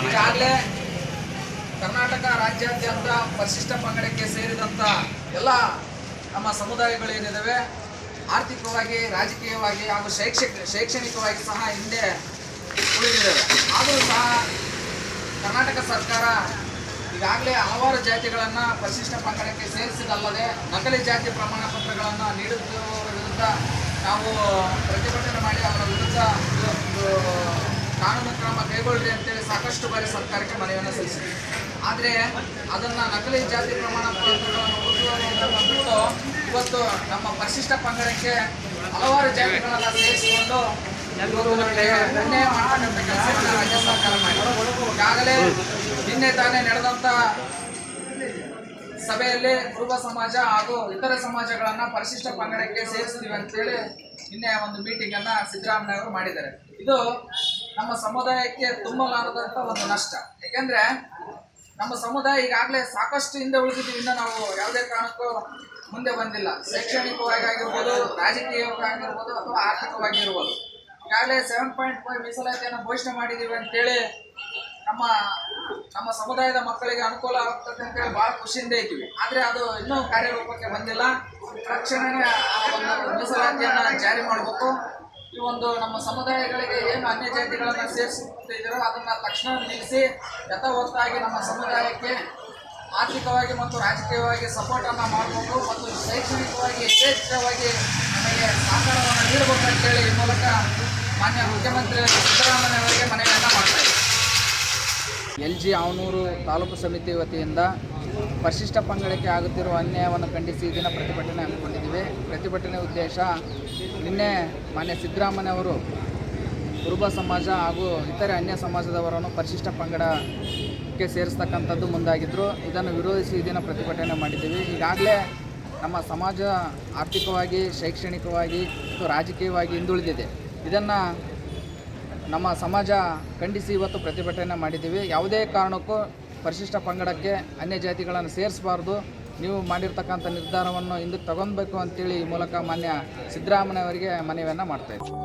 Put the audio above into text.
ಈಗಾಗಲೇ ಕರ್ನಾಟಕ ರಾಜ್ಯಾದ್ಯಂತ ಪರಿಶಿಷ್ಟ ಪಂಗಡಕ್ಕೆ ಸೇರಿದಂಥ ಎಲ್ಲ ನಮ್ಮ ಸಮುದಾಯಗಳು ಸಮುದಾಯಗಳೇನಿದ್ದಾವೆ ಆರ್ಥಿಕವಾಗಿ, ರಾಜಕೀಯವಾಗಿ ಹಾಗೂ ಶೈಕ್ಷಣಿಕ ಶೈಕ್ಷಣಿಕವಾಗಿ ಸಹ ಹಿಂದೆ ಉಳಿದಿದ್ದಾವೆ ಆದರೂ ಸಹ ಕರ್ನಾಟಕ ಸರ್ಕಾರ ಈಗಾಗಲೇ ಹಲವಾರು ಜಾತಿಗಳನ್ನು ಪರಿಶಿಷ್ಟ ಪಂಗಡಕ್ಕೆ ಸೇರಿಸಿದಲ್ಲದೆ ನಕಲಿ ಜಾತಿ ಪ್ರಮಾಣ ಪತ್ರಗಳನ್ನು ನೀಡುತ್ತಿರುವವರ ವಿರುದ್ಧ ನಾವು ಪ್ರತಿಭಟನೆ ಮಾಡಿ ಅವರ ವಿರುದ್ಧ ಕಾನೂನು ಕ್ರಮ ಕೈಗೊಳ್ಳಿ ಅಂತೇಳಿ ಸಾಕಷ್ಟು ಬಾರಿ ಸರ್ಕಾರಕ್ಕೆ ಮನವಿಯನ್ನು ಸಲ್ಲಿಸಿದೆ ಆದರೆ ಅದನ್ನು ನಕಲಿ ಜಾತಿ ಪ್ರಮಾಣ ಪತ್ರಗಳನ್ನು ಇವತ್ತು ನಮ್ಮ ಪರಿಶಿಷ್ಟ ಪಂಗಡಕ್ಕೆ ಹಲವಾರು ಜಾತಿಗಳನ್ನು ಸೇರಿಸಿಕೊಂಡು ರಾಜ್ಯ ಸರ್ಕಾರ ಮಾಡಿದೆ ಈಗಾಗಲೇ ನಿನ್ನೆ ತಾನೇ ನಡೆದಂತ ಸಭೆಯಲ್ಲಿ ಕುರುಬ ಸಮಾಜ ಹಾಗೂ ಇತರ ಸಮಾಜಗಳನ್ನ ಪರಿಶಿಷ್ಟ ಪಂಗಡಕ್ಕೆ ಸೇರಿಸ್ತೀವಿ ಅಂತೇಳಿ ನಿನ್ನೆ ಒಂದು ಮೀಟಿಂಗ್ ಅನ್ನ ಸಿದ್ದರಾಮಯ್ಯ ಅವರು ಮಾಡಿದ್ದಾರೆ. ಇದು ನಮ್ಮ ಸಮುದಾಯಕ್ಕೆ ತುಂಬಲಾರದಂಥ ಒಂದು ನಷ್ಟ. ಯಾಕೆಂದ್ರೆ ನಮ್ಮ ಸಮುದಾಯ ಈಗಾಗಲೇ ಸಾಕಷ್ಟು ಹಿಂದೆ ಉಳಿದಿದ್ದೀವಿ ಇನ್ನು ನಾವು ಯಾವುದೇ ಕಾರಣಕ್ಕೂ ಮುಂದೆ ಬಂದಿಲ್ಲ. ಶೈಕ್ಷಣಿಕವಾಗಿ ಆಗಿರ್ಬೋದು, ರಾಜಕೀಯವಾಗಿ ಆಗಿರ್ಬೋದು ಅಥವಾ ಆರ್ಥಿಕವಾಗಿ ಇರ್ಬೋದು. ಈಗಾಗಲೇ ಸೆವೆನ್ ಪಾಯಿಂಟ್ ಫೈವ್ ಮೀಸಲಾತಿಯನ್ನು ಘೋಷಣೆ ಮಾಡಿದ್ದೀವಿ ಅಂತೇಳಿ ನಮ್ಮ ನಮ್ಮ ಸಮುದಾಯದ ಮಕ್ಕಳಿಗೆ ಅನುಕೂಲ ಆಗ್ತದೆ ಅಂತ ಹೇಳಿ ಬಹಳ ಖುಷಿಯಿಂದ ಇದ್ದೀವಿ. ಆದರೆ ಅದು ಇನ್ನೂ ಕಾರ್ಯರೂಪಕ್ಕೆ ಬಂದಿಲ್ಲ. ತಕ್ಷಣವೇ ಮೀಸಲಾತಿಯನ್ನ ಜಾರಿ ಮಾಡಬೇಕು. ಈ ಒಂದು ನಮ್ಮ ಸಮುದಾಯಗಳಿಗೆ ಏನು ಅನ್ಯ ಜಾತಿಗಳನ್ನು ಸೇರಿಸುತ್ತಿದ್ದೀರೋ ಅದನ್ನು ತಕ್ಷಣ ನಿಲ್ಲಿಸಿ ಯಥಾವತ್ತಾಗಿ ನಮ್ಮ ಸಮುದಾಯಕ್ಕೆ ಆರ್ಥಿಕವಾಗಿ ಮತ್ತು ರಾಜಕೀಯವಾಗಿ ಸಪೋರ್ಟನ್ನು ಮಾಡಿಕೊಂಡು ಮತ್ತು ಶೈಕ್ಷಣಿಕವಾಗಿ, ಯಥೇಚ್ಛವಾಗಿ ನಮಗೆ ಸಹಕಾರವನ್ನು ನೀಡಬೇಕು ಅಂತೇಳಿ ಈ ಮೂಲಕ ಮಾನ್ಯ ಮುಖ್ಯಮಂತ್ರಿ ಸಿದ್ದರಾಮಯ್ಯ ಅವರಿಗೆ ಮನವಿಯನ್ನು ಮಾಡ್ತಾ ಎಲ್ ಜಿ ಆವನೂರು ತಾಲೂಕು ಸಮಿತಿ ವತಿಯಿಂದ ಪರಿಶಿಷ್ಟ ಪಂಗಡಕ್ಕೆ ಆಗುತ್ತಿರುವ ಅನ್ಯಾಯವನ್ನು ಖಂಡಿಸಿ ಈ ಪ್ರತಿಭಟನೆ ಹಮ್ಮಿಕೊಂಡಿದ್ದೀವಿ. ಪ್ರತಿಭಟನೆ ಉದ್ದೇಶ ನಿನ್ನೆ ಮಾನ್ಯ ಸಿದ್ದರಾಮಯ್ಯವರು ಕುರುಬ ಸಮಾಜ ಹಾಗೂ ಇತರೆ ಅನ್ಯ ಸಮಾಜದವರನ್ನು ಪರಿಶಿಷ್ಟ ಪಂಗಡಕ್ಕೆ ಸೇರಿಸ್ತಕ್ಕಂಥದ್ದು ಮುಂದಾಗಿದ್ದರು ಇದನ್ನು ವಿರೋಧಿಸಿ ಈ ಪ್ರತಿಭಟನೆ ಮಾಡಿದ್ದೀವಿ. ಈಗಾಗಲೇ ನಮ್ಮ ಸಮಾಜ ಆರ್ಥಿಕವಾಗಿ, ಶೈಕ್ಷಣಿಕವಾಗಿ ಮತ್ತು ರಾಜಕೀಯವಾಗಿ ಹಿಂದುಳಿದಿದೆ. ಇದನ್ನು ನಮ್ಮ ಸಮಾಜ ಖಂಡಿಸಿ ಇವತ್ತು ಪ್ರತಿಭಟನೆ ಮಾಡಿದ್ದೀವಿ. ಯಾವುದೇ ಕಾರಣಕ್ಕೂ ಪರಿಶಿಷ್ಟ ಪಂಗಡಕ್ಕೆ ಅನ್ಯ ಜಾತಿಗಳನ್ನು ಸೇರಿಸಬಾರ್ದು. ನೀವು ಮಾಡಿರ್ತಕ್ಕಂಥ ನಿರ್ಧಾರವನ್ನು ಹಿಂದಕ್ಕೆ ತಗೊಬೇಕು ಅಂತೇಳಿ ಈ ಮೂಲಕ ಮಾನ್ಯ ಸಿದ್ದರಾಮಯ್ಯವರಿಗೆ ಮನವಿಯನ್ನು ಮಾಡ್ತಾಯಿದ್ದೀವಿ